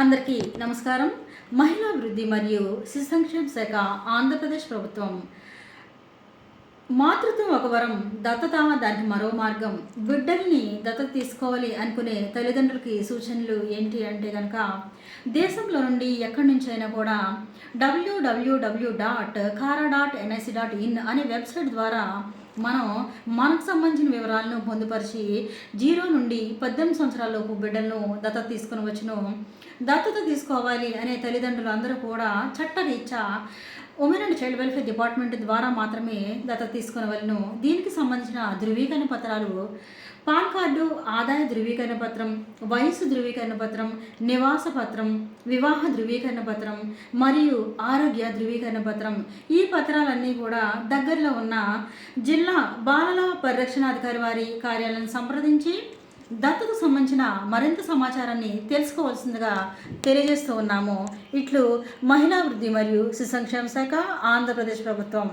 అందరికీ నమస్కారం. మహిళా అభివృద్ధి మరియు శిశు సంక్షేమ శాఖ ఆంధ్రప్రదేశ్ ప్రభుత్వం మాతృత్వం ఒక వరం దత్తత దానికి మరో మార్గం. బిడ్డల్ని దత్తత తీసుకోవాలి అనుకునే తల్లిదండ్రులకి సూచనలు ఏంటి అంటే కనుక దేశంలో నుండి ఎక్కడి నుంచైనా కూడా డబ్ల్యూడబ్ల్యూడబ్ల్యూ డాట్ కారా డాట్ ఎన్ఐసి డాట్ ఇన్ అనే వెబ్సైట్ ద్వారా మనం మనకు సంబంధించిన వివరాలను పొందుపరిచి జీరో నుండి పద్దెనిమిది సంవత్సరాలలోపు బిడ్డలను దత్తత తీసుకుని వచ్చును. దత్తత తీసుకోవాలి అనే తల్లిదండ్రులు అందరూ కూడా చట్టరీత్యా women and child welfare department ద్వారా మాత్రమే దత్తత తీసుకునవలను దీనికి సంబంధించిన ధృవీకరణ పత్రాలు పాన్ కార్డు ఆదాయ ధృవీకరణ పత్రం వయసు ధృవీకరణ పత్రం నివాస పత్రం వివాహ ధృవీకరణ పత్రం మరియు ఆరోగ్య ధృవీకరణ పత్రం ఈ పత్రాలన్నీ కూడా దగ్గరలో ఉన్న జిల్లా బాలల పరిరక్షణాధికారి వారి కార్యాలయం సంప్రదించి దత్తకు సంబంధించిన మరింత సమాచారాన్ని తెలుసుకోవాల్సిందిగా తెలియజేస్తూ ఉన్నాము. ఇట్లు మహిళా వృద్ధి మరియు శిశు సంక్షేమ శాఖ ఆంధ్రప్రదేశ్ ప్రభుత్వం.